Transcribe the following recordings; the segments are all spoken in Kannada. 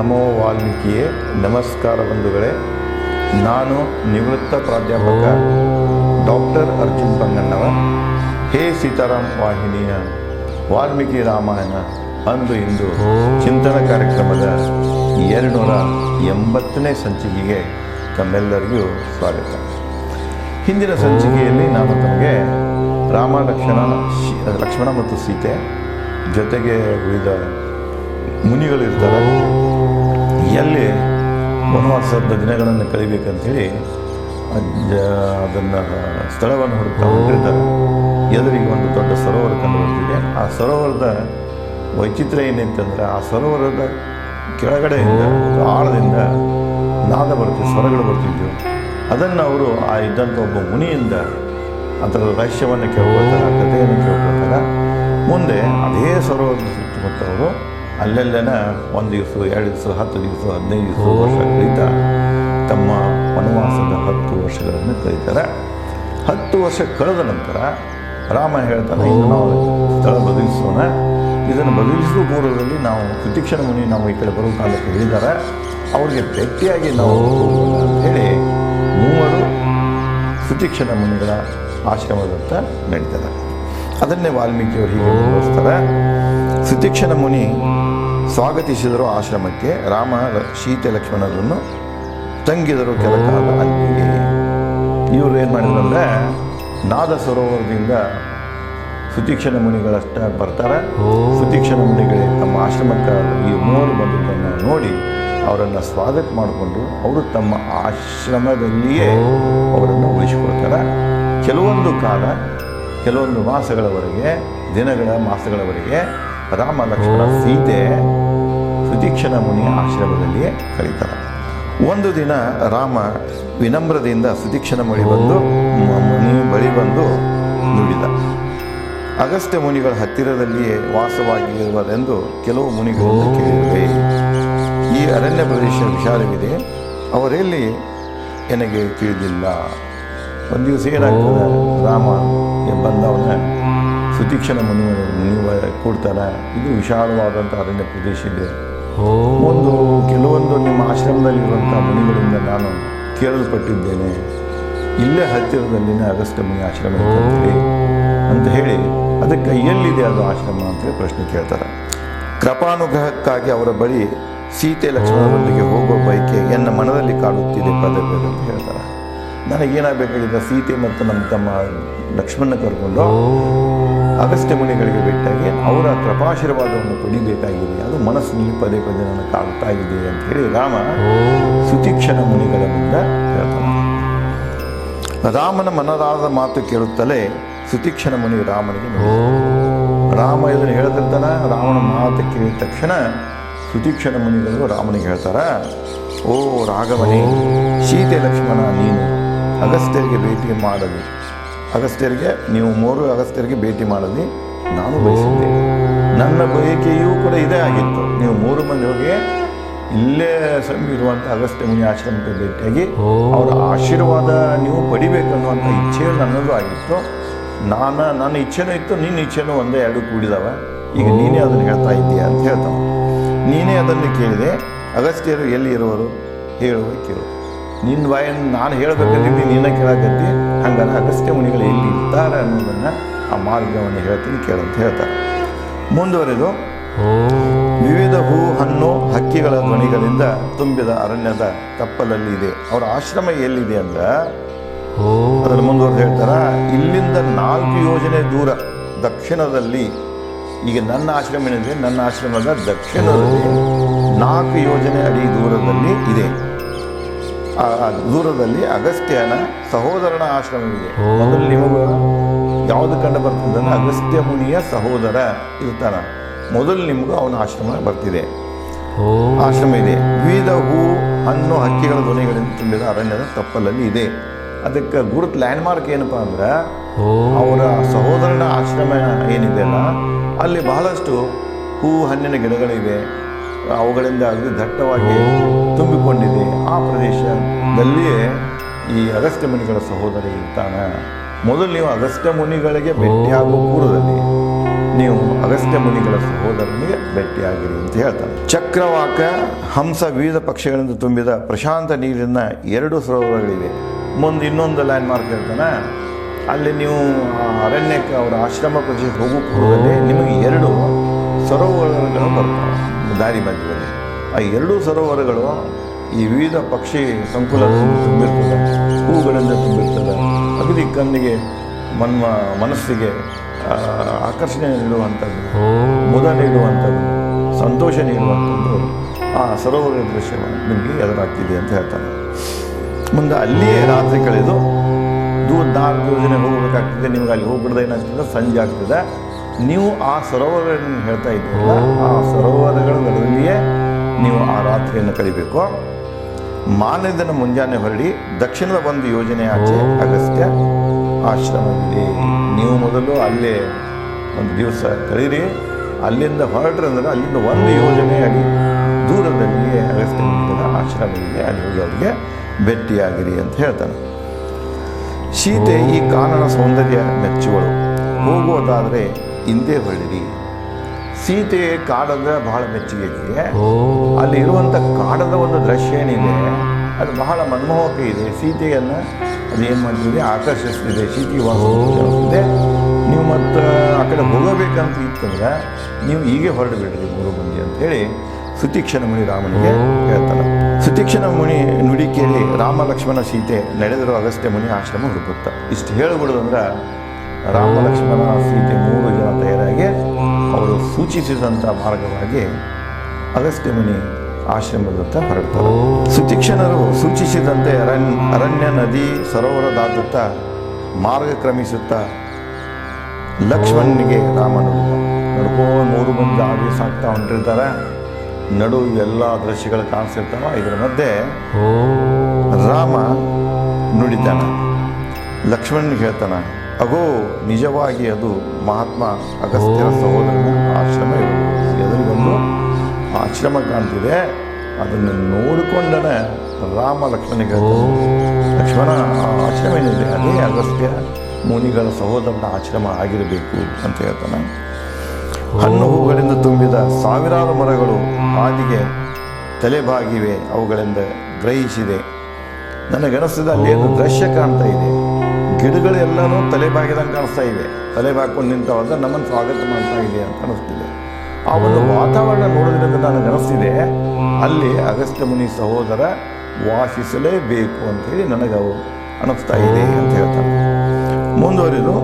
ನಮೋ ವಾಲ್ಮೀಕಿಯೇ, ನಮಸ್ಕಾರ ಬಂಧುಗಳೇ. ನಾನು ನಿವೃತ್ತ ಪ್ರಾಧ್ಯಾಪಕ ಡಾಕ್ಟರ್ ಅರ್ಜುನ್ ಬಂಗಣ್ಣವ ಹೇ ಸೀತಾರಾಮ್ ವಾಹಿನಿಯ, ವಾಲ್ಮೀಕಿ ರಾಮಾಯಣ ಅಂದು ಇಂದು ಚಿಂತನ ಕಾರ್ಯಕ್ರಮದ ಎರಡುನೂರ ಎಂಬತ್ತನೇ ಸಂಚಿಕೆಗೆ ತಮ್ಮೆಲ್ಲರಿಗೂ ಸ್ವಾಗತ. ಹಿಂದಿನ ಸಂಚಿಕೆಯಲ್ಲಿ ನಾನು ತಮಗೆ ರಾಮ ಲಕ್ಷ್ಮಣ ಲಕ್ಷ್ಮಣ ಮತ್ತು ಸೀತೆ ಜೊತೆಗೆ ಉಳಿದ ಮುನಿಗಳಿರ್ತಾರೆ. ಎಲ್ಲಿ ವನವಾಸದ ದಿನಗಳನ್ನು ಕಳಿಬೇಕಂತೇಳಿ ಅದನ್ನು ಸ್ಥಳವನ್ನು ಹುಡುಕ್ತಾ ಎದುರಿಗೆ ಒಂದು ದೊಡ್ಡ ಸರೋವರ ಕಂಡು ಬರ್ತಿದೆ ಆ ಸರೋವರದ ವೈಚಿತ್ರ ಏನಂತಂದರೆ ಆ ಸರೋವರದ ಕೆಳಗಡೆಯಿಂದ ಆಳದಿಂದ ನಾದ ಬರ್ತಿದ್ವು ಸ್ವರಗಳು ಬರ್ತಿದ್ವು. ಅದನ್ನು ಅವರು ಆ ಇದ್ದಂಥ ಒಬ್ಬ ಮುನಿಯಿಂದ ಅದರ ರಹಸ್ಯವನ್ನು ಕೇಳ್ಕೊಳ್ತಾರೆ ಕಥೆಯನ್ನು ಕೇಳ್ಕೊಳ್ತಾರೆ. ಮುಂದೆ ಅದೇ ಸರೋವರದ ಸುತ್ತಮುತ್ತ ಅವರು ಅಲ್ಲೆಲ್ಲೆನ ಒಂದು ದಿವಸ, ಎರಡು ದಿವಸ, ಹತ್ತು ದಿವಸ, ಹದಿನೈದು ದಿವಸ ವರ್ಷ ಕಳೀತಾ ತಮ್ಮ ವನವಾಸದ ಹತ್ತು ವರ್ಷಗಳನ್ನು ಕಳೀತಾರೆ ಹತ್ತು ವರ್ಷ ಕಳೆದ ನಂತರ ರಾಮ ಹೇಳ್ತಾನೆ, ಇನ್ನು ನಾವು ಸ್ಥಳ ಬದಲಿಸೋಣ. ಇದನ್ನು ಬದಲಿಸುವ ಪೂರ್ವದಲ್ಲಿ ನಾವು ಪ್ರತಿಕ್ಷಣ ಮುನಿ ನಾವು ಈ ಕಡೆ ಬರುವ ಕಾಲಕ್ಕೆ ಹೇಳಿದ್ದಾರೆ. ಅವ್ರಿಗೆ ಭೇಟಿಯಾಗಿ ನಾವು ಹೇಳಿ ಮೂವರು ಸುತಿಕ್ಷಣ ಮುನಿಗಳ ಆಶ್ರಮದಂತ ನಡೀತಾರೆ. ಅದನ್ನೇ ವಾಲ್ಮೀಕಿಯವರು ಹೀಗೆ ಮುಂದುವರಿಸ್ತಾರೆ ಸುತೀಕ್ಷಣ ಮುನಿ ಸ್ವಾಗತಿಸಿದರು ಆಶ್ರಮಕ್ಕೆ. ರಾಮ ಸೀತೆ ಲಕ್ಷ್ಮಣರನ್ನು ತಂಗಿದರು ಕೆಲ ಕಾಲ ಅಲ್ಲಿಗೆ ಇವರು ಏನು ಮಾಡಿದ್ರು ಅಂದರೆ ನಾದ ಸರೋವರದಿಂದ ಸುತೀಕ್ಷಣ ಮುನಿಗಳಷ್ಟ ಬರ್ತಾರೆ. ಸುತೀಕ್ಷಣ ಮುನಿಗಳೇ ತಮ್ಮ ಆಶ್ರಮಕ್ಕೆ ಈ ಮೂವರು ಬಂದಿದ್ದನ್ನು ನೋಡಿ ಅವರನ್ನು ಸ್ವಾಗತ ಮಾಡಿಕೊಂಡು ಅವರು ತಮ್ಮ ಆಶ್ರಮದಲ್ಲಿಯೇ ಅವರನ್ನು ಉಳಿಸಿಕೊಳ್ತಾರೆ. ಕೆಲವೊಂದು ಕಾಲ ಕೆಲವೊಂದು ಮಾಸಗಳವರೆಗೆ ದಿನಗಳ ಮಾಸಗಳವರೆಗೆ ರಾಮ ಲಕ್ಷ್ಮಣ ಸೀತೆ ಸುತೀಕ್ಷಣ ಮುನಿಯ ಆಶ್ರಮದಲ್ಲಿಯೇ ಕಳೀತಾರೆ ಒಂದು ದಿನ ರಾಮ ವಿನಮ್ರದಿಂದ ಸುತೀಕ್ಷಣ ಮುನಿ ಬಂದು ಮುನಿ ಬಳಿ ಬಂದು ನುಡಿದ. ಅಗಸ್ತ್ಯ ಮುನಿಗಳ ಹತ್ತಿರದಲ್ಲಿಯೇ ವಾಸವಾಗಿರುವುದೆಂದು ಕೆಲವು ಮುನಿಗಳು ಕೇಳಿರುವೆ ಈ ಅರಣ್ಯ ಪ್ರದೇಶ ವಿಶಾಲವಿದೆ ಅವರೆಲ್ಲಿ ನನಗೆ ತಿಳಿದಿಲ್ಲ. ಒಂದು ದಿವಸ ಏನಾಗ್ತದೆ? ರಾಮ ಬಂದವನ ಸುತೀಕ್ಷಣ ಮುನಿ ಮುನಿ ಕೊಡ್ತಾನೆ. ಇದು ವಿಶಾಲವಾದಂಥ ಅರಣ್ಯ ಪ್ರದೇಶ ಇದೆ. ಒಂದು ಕೆಲವೊಂದು ನಿಮ್ಮ ಆಶ್ರಮದಲ್ಲಿರುವಂಥ ಮುನಿಗಳಿಂದ ನಾನು ಕೇಳಲ್ಪಟ್ಟಿದ್ದೇನೆ. ಇಲ್ಲೇ ಹತ್ತಿರದಲ್ಲಿನ ಅಗಸ್ತ್ಯ ಮುನಿ ಆಶ್ರಮ ಅಂತ ಹೇಳಿ. ಅದಕ್ಕೆ ಎಲ್ಲಿದೆ ಅದು ಆಶ್ರಮ ಅಂತ ಪ್ರಶ್ನೆ ಕೇಳ್ತಾರೆ. ಕೃಪಾನುಗ್ರಹಕ್ಕಾಗಿ ಅವರ ಬಳಿ ಸೀತೆ ಲಕ್ಷ್ಮಣರೊಂದಿಗೆ ಹೋಗುವ ಬೈಕೆ ಎನ್ನ ಮನದಲ್ಲಿ ಕಾಡುತ್ತಿದೆ ಪದೇ ಪದೇ ಅಂತ ಹೇಳ್ತಾರೆ. ನನಗೇನಾಗಬೇಕಾಗಿದೆ? ಸೀತೆ ಮತ್ತು ನಮ್ಮ ತಮ್ಮ ಲಕ್ಷ್ಮಣ ಕರ್ಕೊಂಡು ಅಗಸ್ತ್ಯ ಮುನಿಗಳಿಗೆ ಭೇಟಿಯಾಗಿ ಅವರ ಕೃಪಾಶೀರ್ವಾದವನ್ನು ಪಡಿಬೇಕಾಗಿದೆ ಅದು ಮನಸ್ಸಿನಲ್ಲಿ ಪದೇ ಪದೇ ನನ್ನ ಕಾಡ್ತಾ ಇದೆ ಅಂತ ಹೇಳಿ ರಾಮ ಸುತೀಕ್ಷಣ ಮುನಿಗಳ ಮುಂದೆ ಹೇಳ್ತಾನೆ. ರಾಮನ ಮನರಾದ ಮಾತು ಕೇಳುತ್ತಲೇ ಸುತೀಕ್ಷಣ ಮುನಿ ರಾಮನಿಗೆ. ರಾಮ ಇದನ್ನು ಹೇಳ್ತಿರ್ತಾನ, ರಾಮನ ಮಾತು ಕೇಳಿದ ತಕ್ಷಣ ಸುತೀಕ್ಷಣ ಮುನಿಗಳು ರಾಮನಿಗೆ ಹೇಳ್ತಾರ, ಓ ರಾಘವನೇ, ಸೀತೆ ಲಕ್ಷ್ಮಣ, ನೀನು ಅಗಸ್ತ್ಯರಿಗೆ ಭೇಟಿ ಮಾಡಲಿ ಅಗಸ್ತ್ಯರಿಗೆ ನೀವು ಮೂರು ಅಗಸ್ತ್ಯರಿಗೆ ಭೇಟಿ ಮಾಡಲಿ. ನಾನು ಬಯಸಿದ್ದೆ. ನನ್ನ ಬಯಕೆಯೂ ಕೂಡ ಇದೇ ಆಗಿತ್ತು. ನೀವು ಮೂರು ಮಂದಿ ಹೋಗಿ ಇಲ್ಲೇ ಸಮೀಪ ಇರುವಂಥ ಅಗಸ್ತ್ಯ ಮುನಿ ಆಶ್ರಮಕ್ಕೆ ಭೇಟಿಯಾಗಿ ಅವರ ಆಶೀರ್ವಾದ ನೀವು ಪಡಿಬೇಕನ್ನುವಂಥ ಇಚ್ಛೆ ನನ್ನದು ಆಗಿತ್ತು. ನಾನು ನನ್ನ ಇಚ್ಛೆನೂ ಇತ್ತು ನಿನ್ನ ಇಚ್ಛೆನೂ ಒಂದೇ ಎರಡು ಕೂಡಿದವ. ಈಗ ನೀನೇ ಅದನ್ನು ಹೇಳ್ತಾ ಇದ್ದೀಯ ಅಂತ ಹೇಳ್ತಾನೆ ನೀನೇ ಅದನ್ನು ಕೇಳಿದೆ. ಅಗಸ್ತ್ಯರು ಎಲ್ಲಿ ಇರುವರು? ಹೇಳುವ ಕೇಳು. ನಿನ್ನ ಬಾಯನ್ನು ನಾನು ಹೇಳಬೇಕಂತಿದ್ದೆ ನೀನೇ ಕೇಳಕತ್ತಿ. ಹಂಗಾರೆ ಅಗಸ್ತ್ಯ ಮುನಿಗಳು ಎಲ್ಲಿ ಇರ್ತಾರೆ ಅನ್ನೋದನ್ನು ಆ ಮಾರ್ಗವನ್ನು ಹೇಳ್ತೀನಿ ಕೇಳಂತ ಹೇಳ್ತಾರೆ. ಮುಂದುವರೆದು, ವಿವಿಧ ಹೂ, ಹಣ್ಣು, ಹಕ್ಕಿಗಳ ಧ್ವನಿಗಳಿಂದ ತುಂಬಿದ ಅರಣ್ಯದ ತಪ್ಪಲಲ್ಲಿ ಇದೆ. ಅವರ ಆಶ್ರಮ ಎಲ್ಲಿದೆ ಅಂದ್ರೆ ಅದನ್ನು ಮುಂದುವರೆದು ಹೇಳ್ತಾರ, ಇಲ್ಲಿಂದ ನಾಲ್ಕು ಯೋಜನೆ ದೂರ, ದಕ್ಷಿಣದಲ್ಲಿ. ಈಗ ನನ್ನ ಆಶ್ರಮ ಏನಿದೆ? ನನ್ನ ಆಶ್ರಮದ ದಕ್ಷಿಣದಲ್ಲಿ. ನಾಲ್ಕು ಯೋಜನೆ ಅಡಿ ದೂರದಲ್ಲಿ ಇದೆ. ದೂರದಲ್ಲಿ ಅಗಸ್ತ್ಯನ ಸಹೋದರನ ಆಶ್ರಮವಿದೆ. ಮೊದಲು ನಿಮಗೆ ಯಾವುದು ಕಂಡು ಬರ್ತದೆ ಅಂದ್ರೆ ಅಗಸ್ತ್ಯ ಮುನಿಯ ಸಹೋದರ ಇರ್ತಾನ ಮೊದಲು ನಿಮಗೂ ಅವನ ಆಶ್ರಮ ಬರ್ತಿದೆ. ಆಶ್ರಮ ಇದೆ. ವಿವಿಧ ಹೂ ಹಣ್ಣು ಹಕ್ಕಿಗಳ ಧ್ವನಿಗಳಿಂದ ತುಂಬಿದ ಅರಣ್ಯದ ತಪ್ಪಲಲ್ಲಿ ಇದೆ. ಅದಕ್ಕೆ ಗುರುತು ಲ್ಯಾಂಡ್ಮಾರ್ಕ್ ಏನಪ್ಪ ಅಂದ್ರೆ ಅವರ ಸಹೋದರನ ಆಶ್ರಮ ಏನಿದೆ ಅಲ್ಲ ಅಲ್ಲಿ ಬಹಳಷ್ಟು ಹೂ ಹಣ್ಣಿನ ಗಿಡಗಳಿವೆ. ಅವುಗಳಿಂದ ಅಗದಿ ದಟ್ಟವಾಗಿ ತುಂಬಿಕೊಂಡಿದೆ. ಆ ಪ್ರದೇಶದಲ್ಲಿಯೇ ಈ ಅಗಸ್ತ್ಯ ಮುನಿಗಳ ಸಹೋದರಿ ಇರ್ತಾನೆ. ಮೊದಲು ನೀವು ಅಗಸ್ತ್ಯ ಮುನಿಗಳಿಗೆ ಭೇಟಿಯಾಗುವ ಪೂರ್ವದಲ್ಲಿ ನೀವು ಅಗಸ್ತ್ಯ ಮುನಿಗಳ ಸಹೋದರನಿಗೆ ಭೇಟಿಯಾಗಿರಿ ಅಂತ ಹೇಳ್ತಾರೆ ಚಕ್ರವಾಕ ಹಂಸ ವಿವಿಧ ಪಕ್ಷಗಳಿಂದ ತುಂಬಿದ ಪ್ರಶಾಂತ ನೀರಿನ ಎರಡು ಸರೋವರಗಳಿವೆ. ಮುಂದೆ ಇನ್ನೊಂದು ಲ್ಯಾಂಡ್ ಮಾರ್ಕ್ ಹೇಳ್ತಾನೆ. ಅಲ್ಲಿ ನೀವು ಅರಣ್ಯಕ್ಕೆ ಅವರ ಆಶ್ರಮ ಪ್ರದೇಶಕ್ಕೆ ಹೋಗುವ ಪೂರ್ವದಲ್ಲಿ ನಿಮಗೆ ಎರಡು ಸರೋವರಗಳು ಬರ್ತವೆ. ದಾರಿ ಮಧ್ಯದಲ್ಲಿ ಆ ಎರಡೂ ಸರೋವರಗಳು ಈ ವಿವಿಧ ಪಕ್ಷಿ ಸಂಕುಲ ತುಂಬಿರ್ತದೆ ಹೂಗಳಿಂದ ತುಂಬಿರ್ತದೆ. ಅಗದಿ ಕಣ್ಣಿಗೆ ಮನ್ಮ ಮನಸ್ಸಿಗೆ ಆಕರ್ಷಣೆ ನೀಡುವಂಥದ್ದು ಮುದ ನೀಡುವಂಥದ್ದು ಸಂತೋಷ ನೀಡುವಂಥದ್ದು ಆ ಸರೋವರ ದೃಶ್ಯವನ್ನು ನಿಮಗೆ ಎದುರಾಗ್ತಿದೆ ಅಂತ ಹೇಳ್ತಾರೆ. ಮುಂದೆ ಅಲ್ಲಿಯೇ ರಾತ್ರಿ ಕಳೆದು ದೂರ ನಾಲ್ಕು ಯೋಜನೆ ಹೋಗಬೇಕಾಗ್ತದೆ. ನಿಮ್ಗೆ ಅಲ್ಲಿ ಹೋಗ್ಬಿಡ್ದೆ ಏನಾಗ್ತದೆ? ಸಂಜೆ ಆಗ್ತದೆ. ನೀವು ಆ ಸರೋವರಗಳನ್ನು ಹೇಳ್ತಾ ಇದ್ದೀರಲ್ಲ ಆ ಸರೋವರಗಳ ನಡುವಲ್ಲಿಯೇ ನೀವು ಆ ರಾತ್ರಿಯನ್ನು ಕಳಿಬೇಕು ಮಾರನೇ ದಿನ ಮುಂಜಾನೆ ಹೊರಡಿ ದಕ್ಷಿಣದ ಒಂದು ಯೋಜನೆ ಆಚೆ ಅಗಸ್ತ್ಯ ಆಶ್ರಮವಿದೆ. ನೀವು ಮೊದಲು ಅಲ್ಲೇ ಒಂದು ದಿವಸ ಕಳೀರಿ ಅಲ್ಲಿಂದ ಹೊರಟ್ರೆ ಅಂದ್ರೆ ಅಲ್ಲಿಂದ ಒಂದು ಯೋಜನೆ ಅಡಿ ದೂರದಲ್ಲಿ ಅಗಸ್ತ್ಯ ಆಶ್ರಮ ಆಶ್ರಮವಿದೆ. ಅಲ್ಲಿ ಹೋಗಿ ಅವರಿಗೆ ಭೇಟಿಯಾಗಿರಿ ಅಂತ ಹೇಳ್ತಾನೆ. ಸೀತೆ ಈ ಕಾನನ ಸೌಂದರ್ಯ ಮೆಚ್ಚುವಳು. ಹೋಗುವುದಾದರೆ ಹಿಂದೆ ಹೊರಡಿರಿ. ಸೀತೆ ಕಾಡಂದ್ರೆ ಬಹಳ ಮೆಚ್ಚುಗೆ. ಅಲ್ಲಿ ಇರುವಂಥ ಕಾಡದ ಒಂದು ದೃಶ್ಯ ಏನಿದೆ ಅದು ಬಹಳ ಮನಮೋಹಕ ಇದೆ. ಸೀತೆಯನ್ನ ಅದು ಏನು ಮಾಡ್ತಿದೆ ಆಕರ್ಷಿಸ್ತಿದೆ. ಸೀತೆ ವಾಸಿಸ್ತಿದೆ ನೀವು ಮತ್ತು ಆ ಕಡೆ ಹೋಗಬೇಕಂತ ಇತ್ತಂದ್ರೆ ನೀವು ಹೀಗೆ ಹೊರಡು ಬಿಡ್ರಿ ಮೂರು ಮಂದಿ ಅಂತ ಹೇಳಿ ಸುತೀಕ್ಷಣ ಮುನಿ ರಾಮನಿಗೆ ಹೇಳ್ತಾನೆ ಸುತೀಕ್ಷಣ ಮುನಿ ನುಡಿ ಕೇಳಿ ರಾಮ ಲಕ್ಷ್ಮಣ ಸೀತೆ ನಡೆದಿರೋ ಅಗಸ್ತ್ಯ ಮುನಿ ಆಶ್ರಮ ಹುಡುಕುತ್ತ. ಇಷ್ಟು ಹೇಳ್ಬಿಡೋದಂದ್ರೆ ರಾಮ ಲಕ್ಷ್ಮಣ ಸೀತೆ ಮೂರು ಜನ ತಯಾರಾಗಿ ಅವರು ಸೂಚಿಸಿದಂಥ ಮಾರ್ಗವಾಗಿ ಅಗಸ್ತ್ಯ ಮುನಿ ಆಶ್ರಮದತ್ತ ಹೊರಡ್ತಾರೆ ಸುತೀಕ್ಷಣರು ಸೂಚಿಸಿದಂತೆ ಅರಣ್ಯ ಅರಣ್ಯ ನದಿ ಸರೋವರ ದಾಟುತ್ತ ಮಾರ್ಗ ಕ್ರಮಿಸುತ್ತಾ ಲಕ್ಷ್ಮಣನಿಗೆ ರಾಮನು ನಡ್ಕೋ ಮೂರು ಮಂದಿ ಆಗಿ ಸಾಕ್ತಾ ಹೊಂಟಿರ್ತಾರೆ. ನಡು ಎಲ್ಲ ದೃಶ್ಯಗಳು ಕಾಣಿಸಿರ್ತಾವ ಇದರ ಮಧ್ಯೆ ರಾಮ ನುಡಿತಾನ. ಲಕ್ಷ್ಮಣನಿಗೆ ಹೇಳ್ತಾನ ಅಗೋ, ನಿಜವಾಗಿ ಅದು ಮಹಾತ್ಮ ಅಗಸ್ತ್ಯರ ಸಹೋದರನ ಆಶ್ರಮ ಎದುರಿಗೊಂದು ಆಶ್ರಮ ಕಾಣ್ತಿದೆ. ಅದನ್ನು ನೋಡಿಕೊಂಡನೆ ರಾಮ ಲಕ್ಷ್ಮಣಿಗೆ ಲಕ್ಷ್ಮಣ, ಆಶ್ರಮ ಏನಿದೆ? ಅದೇ ಅಗಸ್ತ್ಯ ಮುನಿಗಳ ಸಹೋದರನ ಆಶ್ರಮ ಆಗಿರಬೇಕು ಅಂತ ಹೇಳ್ತಾನೆ. ಹಣ್ಣು ಹೂಗಳಿಂದ ತುಂಬಿದ ಸಾವಿರಾರು ಮರಗಳು ಹಾದಿಗೆ ತಲೆಬಾಗಿವೆ ಅವುಗಳಿಂದ ಗ್ರಹಿಸಿದೆ. ನನಗನಿಸಿದ ಅಲ್ಲಿ ಒಂದು ದೃಶ್ಯ ಕಾಣ್ತಾ ಇದೆ. ಗಿಡಗಳೆಲ್ಲನೂ ತಲೆಬಾಗಿದಂಗೆ ಕಾಣಿಸ್ತಾ ಇದೆ. ತಲೆ ಬಾಕೊಂಡು ನಿಂತವಾಗ ನಮ್ಮನ್ನು ಸ್ವಾಗತ ಮಾಡ್ತಾ ಇದೆ ಅಂತ ಅನಿಸ್ತಿದೆ. ಆ ಒಂದು ವಾತಾವರಣ ನೋಡೋದ್ರಿಂದ ನನಗನಿಸ್ತಿದೆ ಅಲ್ಲಿ ಅಗಸ್ತ್ಯ ಮುನಿ ಸಹೋದರ ವಾಸಿಸಲೇಬೇಕು ಅಂತೇಳಿ ನನಗೆ ಅವು ಅನಿಸ್ತಾ ಇದೆ ಅಂತ ಹೇಳ್ತಾರೆ. ಮುಂದುವರಿದು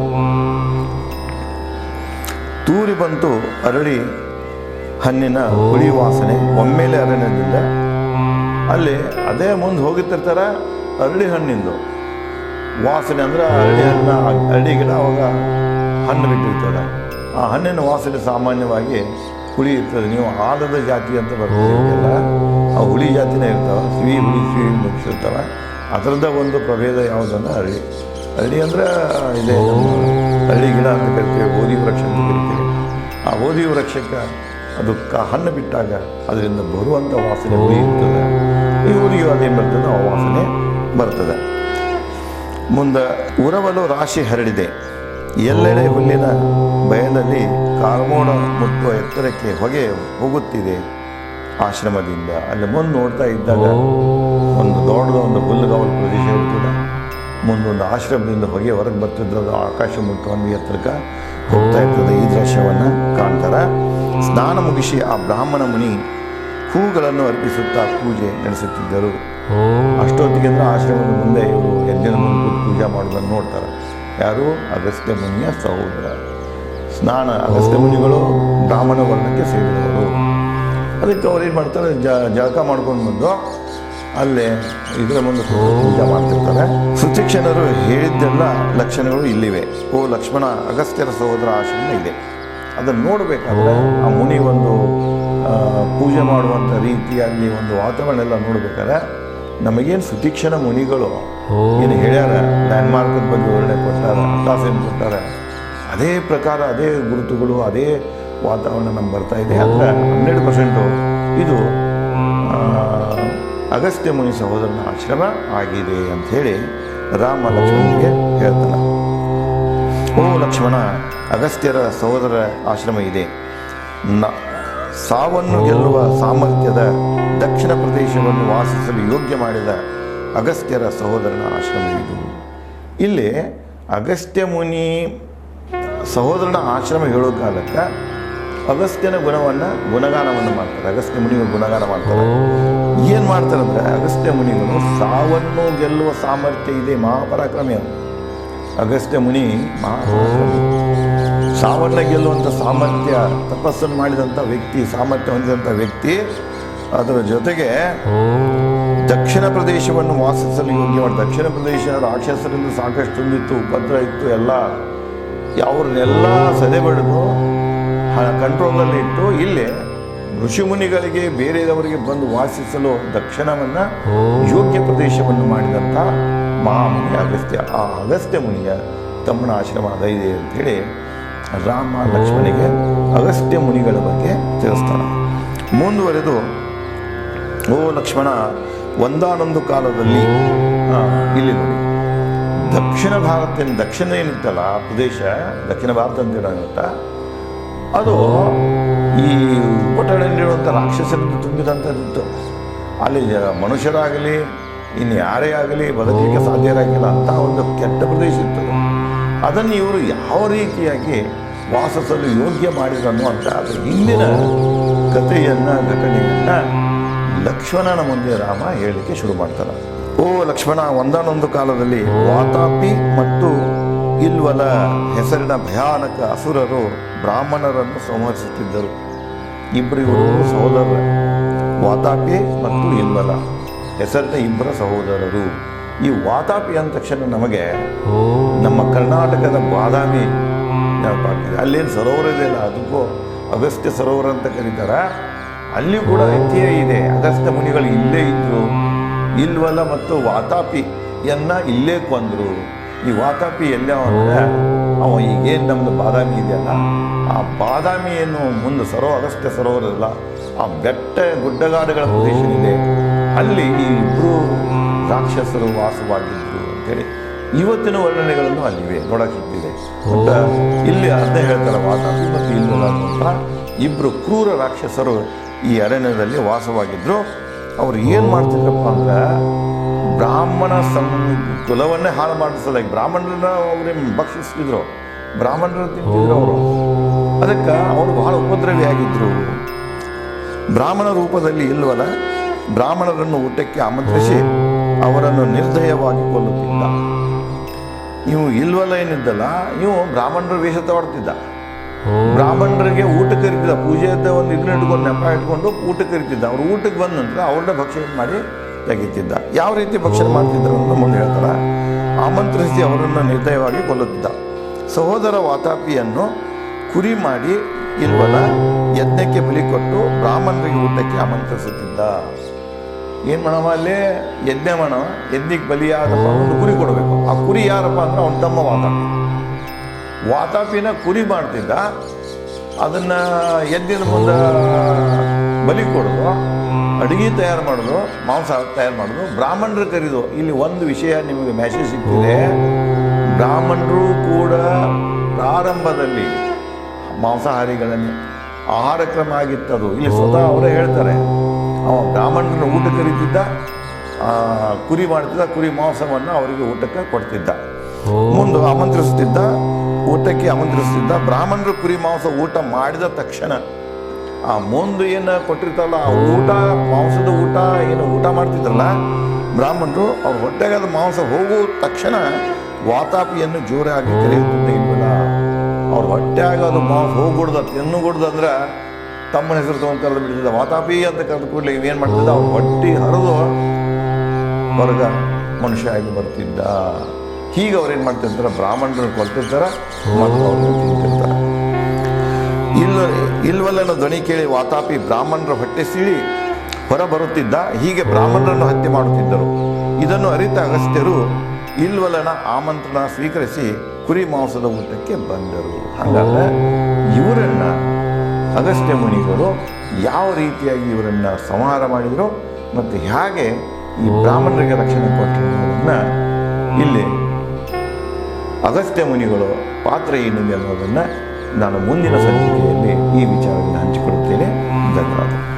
ತೂರಿ ಬಂತು ಅರಳಿ ಹಣ್ಣಿನ ಹುಳಿ ವಾಸನೆ. ಒಮ್ಮೆಲೆ ಅರಣ್ಯದಿಂದ ಅಲ್ಲಿ ಅದೇ ಮುಂದೆ ಹೋಗುತ್ತಿರ್ತಾರ ಅರಳಿ ಹಣ್ಣಿಂದು. ವಾಸನೆ ಅಂದ್ರೆ ಅರಳಿ ಹಣ್ಣು ಗಿಡ ಅವಾಗ ಹಣ್ಣು ಬಿಟ್ಟಿರ್ತದೆ. ಆ ಹಣ್ಣಿನ ವಾಸನೆ ಸಾಮಾನ್ಯವಾಗಿ ಹುಳಿ ಇರ್ತದೆ. ನೀವು ಆಲದ ಜಾತಿ ಅಂತ ಬರ್ತೀರಲ್ಲ ಆ ಹುಳಿ ಜಾತಿನೇ ಇರ್ತಾವೆ. ಸಿಹಿ ಹುಳಿ ಸಿಹಿ ಮುಗಿಸಿರ್ತವೆ ಅದರದ ಒಂದು ಪ್ರಭೇದ ಯಾವುದಂದ್ರೆ ಹಳ್ಳಿ. ಹಳ್ಳಿ ಅಂದ್ರೆ ಇದೆ ಹಳ್ಳಿ ಗಿಡ ಅಂತ ಕರಿತೀವಿ ಗೋಧಿ ವೃಕ್ಷ ಅಂತ ಕರಿತೀವಿ. ಆ ಗೋಧಿ ವೃಕ್ಷಕ್ಕೆ ಅದು ಕ ಹಣ್ಣು ಬಿಟ್ಟಾಗ ಅದರಿಂದ ಬರುವಂಥ ವಾಸನೆ ಹುಳಿ ಇರ್ತದೆ. ಇವರಿಗೂ ಅದೇನು ಬರ್ತದೆ, ಆ ವಾಸನೆ ಬರ್ತದೆ. ಮುಂದೆ ಉರವಲು ರಾಶಿ ಹರಡಿದೆ. ಎಲ್ಲೆಡೆ ಹುಲ್ಲಿನ ಬಯಲಲ್ಲಿ ಕಾರ್ಮೋಣ ಮುಟ್ಟುವ ಎತ್ತರಕ್ಕೆ ಹೊಗೆ ಹೋಗುತ್ತಿದೆ. ಆಶ್ರಮದಿಂದ ಅಲ್ಲಿ ಮುಂದೆ ನೋಡ್ತಾ ಇದ್ದಾಗ ಒಂದು ದೊಡ್ಡದ ಒಂದು ಹುಲ್ಲುಗಾವಲು ಪ್ರದೇಶ ಕೂಡ ಮುಂದೊಂದು ಆಶ್ರಮದಿಂದ ಹೊಗೆ ಹೊರಗೆ ಬರ್ತಿದ್ರೆ ಅದು ಆಕಾಶ ಮುಟ್ಟುವ ಎತ್ತರಕ್ಕೆ ಹೋಗ್ತಾ ಇರ್ತದೆ. ಈ ದೃಶ್ಯವನ್ನು ಕಾಣ್ತಾರೆ. ಸ್ನಾನ ಮುಗಿಸಿ ಆ ಬ್ರಾಹ್ಮಣ ಮುನಿ ಹೂಗಳನ್ನು ಅರ್ಪಿಸುತ್ತಾ ಪೂಜೆ ನಡೆಸುತ್ತಿದ್ದರು. ಅಷ್ಟೊತ್ತಿಗೆ ಅಂದ್ರೆ ಆಶ್ರಮದ ಮುಂದೆ ಇವರು ಯಜ್ಞದ ಮುಂದೆ ಪೂಜೆ ಮಾಡೋದನ್ನು ನೋಡ್ತಾರೆ. ಯಾರು? ಅಗಸ್ತ್ಯ ಮುನಿಯ ಸಹೋದರ. ಸ್ನಾನ ಅಗಸ್ತ್ಯ ಮುನಿಗಳು ಬ್ರಾಹ್ಮಣ ವರ್ಣಕ್ಕೆ ಸೇರಿದವರು. ಅದಕ್ಕೆ ಅವ್ರು ಏನು ಮಾಡ್ತಾರೆ? ಜ ಜಳಕ ಮಾಡ್ಕೊಂಡು ಬಂದು ಅಲ್ಲೇ ಇದರ ಮುಂದೆ ಪೂಜೆ ಮಾಡ್ತಿರ್ತಾರೆ. ಸುಶಿಕ್ಷಣರು ಹೇಳಿದ್ದೆಲ್ಲ ಲಕ್ಷಣಗಳು ಇಲ್ಲಿವೆ. ಓ ಲಕ್ಷ್ಮಣ ಅಗಸ್ತ್ಯರ ಸಹೋದರ ಆಶ್ರಮ ಇದೆ. ಅದನ್ನು ನೋಡಬೇಕಾದ್ರೆ ಆ ಮುನಿ ಒಂದು ಪೂಜೆ ಮಾಡುವಂಥ ರೀತಿಯಲ್ಲಿ ಒಂದು ವಾತಾವರಣ ಎಲ್ಲ ನೋಡ್ಬೇಕಾದ್ರೆ ನಮಗೇನು ಸುತಿಕ್ಷಣ ಮುನಿಗಳು? ಏನು ಹೇಳ್ಯಾರ? ಲ್ಯಾಂಡ್ಮಾರ್ಕ್ ಬಗ್ಗೆ ವಿವರಣೆ ಕೊಟ್ಟಾರ ಏನು ಕೊಟ್ಟಾರ. ಅದೇ ಪ್ರಕಾರ ಅದೇ ಗುರುತುಗಳು ಅದೇ ವಾತಾವರಣ ನಮ್ಗೆ ಬರ್ತಾ ಇದೆ ಅಂದರೆ ಹನ್ನೆರಡು ಪರ್ಸೆಂಟು. ಇದು ಅಗಸ್ತ್ಯ ಮುನಿ ಸಹೋದರನ ಆಶ್ರಮ ಆಗಿದೆ ಅಂತ ಹೇಳಿ ರಾಮ ಲಕ್ಷ್ಮಣನಿಗೆ ಹೇಳ್ತಾನೆ ಓ ಲಕ್ಷ್ಮಣ ಅಗಸ್ತ್ಯರ ಸಹೋದರ ಆಶ್ರಮ ಇದೆ. ನ ಸಾವನ್ನು ಗೆಲ್ಲುವ ಸಾಮರ್ಥ್ಯದ ದಕ್ಷಿಣ ಪ್ರದೇಶವನ್ನು ವಾಸಿಸಲು ಯೋಗ್ಯ ಮಾಡಿದ ಅಗಸ್ತ್ಯರ ಸಹೋದರನ ಆಶ್ರಮ ಇದು. ಇಲ್ಲಿ ಅಗಸ್ತ್ಯ ಮುನಿ ಸಹೋದರನ ಆಶ್ರಮ ಹೇಳೋ ಕಾಲಕ್ಕೆ ಅಗಸ್ತ್ಯನ ಗುಣವನ್ನು ಗುಣಗಾನವನ್ನು ಮಾಡ್ತಾರೆ. ಅಗಸ್ತ್ಯ ಮುನಿ ಗುಣಗಾನ ಮಾಡ್ತಾರೆ. ಏನು ಮಾಡ್ತಾರೆ ಅಂದರೆ ಅಗಸ್ತ್ಯ ಮುನಿಗಳು ಸಾವನ್ನು ಗೆಲ್ಲುವ ಸಾಮರ್ಥ್ಯ ಇದೆ, ಮಹಾಪರಾಕ್ರಮಿ ಅಗಸ್ತ್ಯ ಮುನಿ ಮಹಾಪರಾಕ್ರಮಿ. ಸಾವನ್ನ ಗೆಲ್ಲುವಂಥ ಸಾಮರ್ಥ್ಯ, ತಪಸ್ಸನ್ನು ಮಾಡಿದಂಥ ವ್ಯಕ್ತಿ, ಸಾಮರ್ಥ್ಯ ಹೊಂದಿದಂಥ ವ್ಯಕ್ತಿ ಅದರ ಜೊತೆಗೆ ದಕ್ಷಿಣ ಪ್ರದೇಶವನ್ನು ವಾಸಿಸಲು ಯೋಗ್ಯ ದಕ್ಷಿಣ ಪ್ರದೇಶ ರಾಕ್ಷಸರಿಂದ ಸಾಕಷ್ಟು ಇತ್ತು ಉಪದ್ರ ಇತ್ತು, ಎಲ್ಲ. ಅವ್ರನ್ನೆಲ್ಲ ಸದೆ ಬಡಿದು ಕಂಟ್ರೋಲಲ್ಲಿ ಇಟ್ಟು ಇಲ್ಲಿ ಋಷಿಮುನಿಗಳಿಗೆ ಬೇರೆಯವರಿಗೆ ಬಂದು ವಾಸಿಸಲು ದಕ್ಷಿಣವನ್ನು ಯೋಗ್ಯ ಪ್ರದೇಶವನ್ನು ಮಾಡಿದಂಥ ಮಹಾಮುನಿ ಅಗಸ್ತ್ಯ. ಆ ಅಗಸ್ತ್ಯ ಮುನಿಯ ತಮ್ಮನ ಆಶ್ರಮ ಅದ ಇದೆ ಹೇಳಿ ರಾಮ ಲಕ್ಷ್ಮಣಿಗೆ ಅಗಸ್ತ್ಯ ಮುನಿಗಳ ಬಗ್ಗೆ ತಿಳಿಸ್ತಾನೆ. ಮುಂದುವರೆದು ಓ ಲಕ್ಷ್ಮಣ, ಒಂದಾನೊಂದು ಕಾಲದಲ್ಲಿ ಇಲ್ಲಿ ನೋಡಿ. ದಕ್ಷಿಣ ಭಾರತ ದಕ್ಷಿಣ ಏನಿತ್ತಲ್ಲ, ಪ್ರದೇಶ, ದಕ್ಷಿಣ ಭಾರತ ಅಂತ ಅದು ಈ ಒಟ್ಟಡಲ್ಲಿರುವಂಥ ರಾಕ್ಷಸರಿಂದ ತುಂಬಿದಂಥದ್ದಿತ್ತು. ಅಲ್ಲಿ ಮನುಷ್ಯರಾಗಲಿ, ಇನ್ನು ಯಾರೇ ಆಗಲಿ, ಬದುಕಲಿಕ್ಕೆ ಸಾಧ್ಯರಾಗಿಲ್ಲ ಅಂತ ಒಂದು ಕೆಟ್ಟ ಪ್ರದೇಶ ಇತ್ತು. ಅದನ್ನು ಇವರು ಯಾವ ರೀತಿಯಾಗಿ ವಾಸಿಸಲು ಯೋಗ್ಯ ಮಾಡಿದ್ರು ಅನ್ನುವಂಥ ಅದರ ಹಿಂದಿನ ಕಥೆಯನ್ನು, ಘಟನೆಯನ್ನು ಲಕ್ಷ್ಮಣನ ಮುಂದೆ ರಾಮ ಹೇಳಲಿಕ್ಕೆ ಶುರು ಮಾಡ್ತಾರೆ ಓ ಲಕ್ಷ್ಮಣ, ಒಂದಾನೊಂದು ಕಾಲದಲ್ಲಿ ವಾತಾಪಿ ಮತ್ತು ಇಲ್ವಲ ಹೆಸರಿನ ಭಯಾನಕ ಅಸುರರು ಬ್ರಾಹ್ಮಣರನ್ನು ಸಂಹರಿಸುತ್ತಿದ್ದರು. ಇಬ್ಬರು ಇವರು ಸಹೋದರರು ವಾತಾಪಿ ಮತ್ತು ಇಲ್ವಲ ಹೆಸರಿನ ಇಬ್ಬರ ಸಹೋದರರು. ಈ ವಾತಾಪಿ ಅಂದ ತಕ್ಷಣ ನಮಗೆ ನಮ್ಮ ಕರ್ನಾಟಕದ ಬಾದಾಮಿ ಅಲ್ಲೇನು ಸರೋವರ ಇದೆಯಲ್ಲ ಅದಕ್ಕೂ ಅಗಸ್ತ್ಯ ಸರೋವರ ಅಂತ ಕರೀತಾರೆ? ಅಲ್ಲಿ ಕೂಡ ಐತಿಹ್ಯ ಇದೆ. ಅಗಸ್ತ್ಯ ಮುನಿಗಳು ಇಲ್ಲೇ ಇದ್ರು. ಇಲ್ವಲ್ಲ ಮತ್ತು ವಾತಾಪಿಯನ್ನ ಇಲ್ಲೇ ಕೊಂದ್ರು. ಈ ವಾತಾಪಿ ಎಲ್ಲ ಅಂದ್ರೆ ಅವ ಈಗೇನು ನಮ್ದು ಬಾದಾಮಿ ಇದೆಯಲ್ಲ? ಆ ಬಾದಾಮಿ ಏನು ಮುಂದೆ ಸರೋ ಅಗಸ್ತ್ಯ ಸರೋವರಲ್ಲ ಆ ಬೆಟ್ಟ ಗುಡ್ಡಗಾಡುಗಳ ಪ್ರದೇಶ ಇದೆ. ಅಲ್ಲಿ ಈ ಇಬ್ರು ರಾಕ್ಷಸರು ವಾಸವಾಗಿದ್ರು ಅಂತೇಳಿ ಇವತ್ತಿನ ವರ್ಣನೆಗಳನ್ನು ಅಲ್ಲಿವೆ ನೋಡಕ್ಕೆ ಸಿಗ್ತಿದೆ ಇಲ್ಲಿ ಅರ್ಧ ಹೇಳ್ತಾರೆ ವಾತಾಪಿ ಮತ್ತು ಇಲ್ವಲ್ಲ ಅಂತ. ಇಬ್ರು ಕ್ರೂರ ರಾಕ್ಷಸರು ಈ ಅರಣ್ಯದಲ್ಲಿ ವಾಸವಾಗಿದ್ದರು ಅವ್ರು ಏನು ಮಾಡ್ತಿದ್ರಪ್ಪ ಅಂದ್ರೆ ಬ್ರಾಹ್ಮಣ ಸಂ ಕುಲವನ್ನೇ ಹಾಳು ಮಾಡಿಸಲ್ಲ ಬ್ರಾಹ್ಮಣರನ್ನ ಅವ್ರೇ ಭಕ್ಷಿಸ್ತಿದ್ರು? ಬ್ರಾಹ್ಮಣರ ತಿಂತಿದ್ರು ಅವರು. ಅದಕ್ಕೆ ಅವರು ಬಹಳ ಉಪದ್ರವಿಯಾಗಿದ್ರು ಬ್ರಾಹ್ಮಣ ರೂಪದಲ್ಲಿ ಇಲ್ವಲ್ಲ, ಬ್ರಾಹ್ಮಣರನ್ನು ಊಟಕ್ಕೆ ಆಮಂತ್ರಿಸಿ ಅವರನ್ನು ನಿರ್ದಯವಾಗಿ ಕೊಲ್ಲುತ್ತಿದ್ದ. ಇವು ಇಲ್ವಲ್ಲ ಏನಿದ್ದಲ್ಲ, ಇವು ಬ್ರಾಹ್ಮಣರ ವೇಷ ತಗೊಳ್ತಿದ್ದ. ಬ್ರಾಹ್ಮಣರಿಗೆ ಊಟ ಕರಿತಿದ್ದ ಪೂಜೆದ ಒಂದು ಇದನ್ನ ಇಟ್ಕೊಂಡು ನೆಪ ಇಟ್ಕೊಂಡು ಊಟ ಕರಿತಿದ್ದ ಅವ್ರು ಊಟಕ್ಕೆ ಬಂದ ನಂತರ ಅವ್ರನ್ನ ಭಕ್ಷ್ಯ ಮಾಡಿ ತೆಗಿತಿದ್ದ. ಯಾವ ರೀತಿ ಭಕ್ಷಣ ಮಾಡ್ತಿದ್ರು ಅಂತ ಮುಂದೆ ಹೇಳ್ತಾರೆ? ಆಮಂತ್ರಿಸಿ ಅವರನ್ನು ನಿರ್ದಯವಾಗಿ ಕೊಲ್ಲುತ್ತಿದ್ದ. ಸಹೋದರ ವಾತಾಪಿಯನ್ನು ಕುರಿ ಮಾಡಿ ಇಲ್ವಲ್ಲ, ಯಜ್ಞಕ್ಕೆ ಬಲಿ ಕೊಟ್ಟು ಬ್ರಾಹ್ಮಣರಿಗೆ ಊಟಕ್ಕೆ ಆಮಂತ್ರಿಸುತ್ತಿದ್ದ. ಏನು ಮಾಡವ ಅಲ್ಲಿ? ಯಜ್ಞ ಮಾಡವ. ಯಜ್ಞಕ್ಕೆ ಬಲಿಯಾದಪ್ಪ, ಒಂದು ಕುರಿ ಕೊಡಬೇಕು. ಆ ಕುರಿ ಯಾರಪ್ಪ ಅಂದ್ರೆ ಅವನ ತಮ್ಮ ವಾತಾಪಿ. ವಾತಾಪಿನ ಕುರಿ ಮಾಡ್ತಿದ್ದ ಅದನ್ನ ಎದ್ದಿನ ಮುಂದೆ ಬಲಿ ಕೊಡೋದು ಅಡುಗೆ ತಯಾರು ಮಾಡೋದು ಮಾಂಸ ತಯಾರು ಮಾಡೋದು. ಬ್ರಾಹ್ಮಣರು ಕರೀದು. ಇಲ್ಲಿ ಒಂದು ವಿಷಯ ನಿಮಗೆ ಮೆಸೇಜ್ ಸಿಗ್ತಿದೆ. ಬ್ರಾಹ್ಮಣರು ಕೂಡ ಪ್ರಾರಂಭದಲ್ಲಿ ಮಾಂಸಾಹಾರಿಗಳನ್ನೇ ಆಹಾರ ಕ್ರಮ ಆಗಿತ್ತದು ಇಲ್ಲಿ ಸ್ವತಃ ಅವರೇ ಹೇಳ್ತಾರೆ. ಅವ ಬ್ರಾಹ್ಮಣರ ಊಟ ಕರೀತಿದ್ದ ಕುರಿ ಮಾಡ್ತಿದ್ದ ಕುರಿ ಮಾಂಸವನ್ನು ಅವರಿಗೆ ಊಟಕ್ಕೆ ಕೊಡ್ತಿದ್ದ. ಮುಂದೆ ಆಮಂತ್ರಿಸುತ್ತಿದ್ದ ಊಟಕ್ಕೆ ಆಮಂತ್ರಿಸುತ್ತಿದ್ದ ಬ್ರಾಹ್ಮಣರು ಕುರಿ ಮಾಂಸ ಊಟ ಮಾಡಿದ ತಕ್ಷಣ ಆ ಮುಂದೆ ಏನು ಕೊಟ್ಟಿರ್ತಾರಲ್ಲ, ಆ ಊಟ, ಮಾಂಸದ ಊಟ, ಏನು ಊಟ ಮಾಡ್ತಿದ್ರಲ್ಲ, ಬ್ರಾಹ್ಮಣರು ಅವ್ರ ಹೊಟ್ಟೆಗಾದ ಮಾಂಸ ಹೋಗುವ ತಕ್ಷಣ ವಾತಾಪಿಯನ್ನು ಜೋರಾಗಿ ಕರೆಯುತ್ತಿದ್ದ ಇಲ್ವಲ್ಲ ಅವ್ರ ಹೊಟ್ಟೆಯಾಗ ಅದು ಮಾಂಸ ಹೋಗ್ಬಿಡ್ದ ತಿನ್ನುಗುಡ್ದು ಅಂದ್ರೆ ತಮ್ಮನ ಹೆಸರು ತಗೊಂಡು ಕರೆದು ಬಿಡ್ತಿದ್ದ ವಾತಾಪಿ ಅಂತ ಕರೆದು ಕೂಡಲಿ ಏನು ಮಾಡ್ತಿದ್ದ? ಅವ್ರ ಹೊಟ್ಟೆ ಹರಿದು ಹೊರಗ ಮನುಷ್ಯ ಆಗಿ ಬರ್ತಿದ್ದ. ಹೀಗೆ ಅವ್ರು ಏನು ಮಾಡ್ತಿರ್ತಾರೆ ಬ್ರಾಹ್ಮಣರನ್ನು ಕೊಲ್ತಿರ್ತಾರೆ ಇಲ್ಲ ಇಲ್ವಲ್ಲನ ಧ್ವನಿ ಕೇಳಿ ವಾತಾಪಿ ಬ್ರಾಹ್ಮಣರ ಹೊಟ್ಟೆ ಸೀಳಿ ಹೊರ ಬರುತ್ತಿದ್ದ, ಹೀಗೆ ಬ್ರಾಹ್ಮಣರನ್ನು ಹತ್ಯೆ ಮಾಡುತ್ತಿದ್ದರು. ಇದನ್ನು ಅರಿತ ಅಗಸ್ತ್ಯರು ಇಲ್ವಲನ ಆಮಂತ್ರಣ ಸ್ವೀಕರಿಸಿ ಕುರಿ ಮಾಂಸದ ಊಟಕ್ಕೆ ಬಂದರು. ಹಾಗಾದ್ರೆ ಇವರನ್ನ ಅಗಸ್ತ್ಯ ಮುನಿಗಳು ಯಾವ ರೀತಿಯಾಗಿ ಇವರನ್ನ ಸಂಹಾರ ಮಾಡಿದರು, ಮತ್ತು ಹೇಗೆ ಈ ಬ್ರಾಹ್ಮಣರಿಗೆ ರಕ್ಷಣೆ ಕೊಟ್ಟರು ಅನ್ನೋದನ್ನ ಇಲ್ಲಿ ಅಗಸ್ತ್ಯ ಮುನಿಗಳು ಪಾತ್ರ ಏನಿದೆ ಅನ್ನೋದನ್ನು ನಾನು ಮುಂದಿನ ಸಂಚಿಕೆಯಲ್ಲಿ ಈ ವಿಚಾರವನ್ನು ಹಂಚಿಕೊಳ್ಳುತ್ತೇನೆ. ಧನ್ಯವಾದ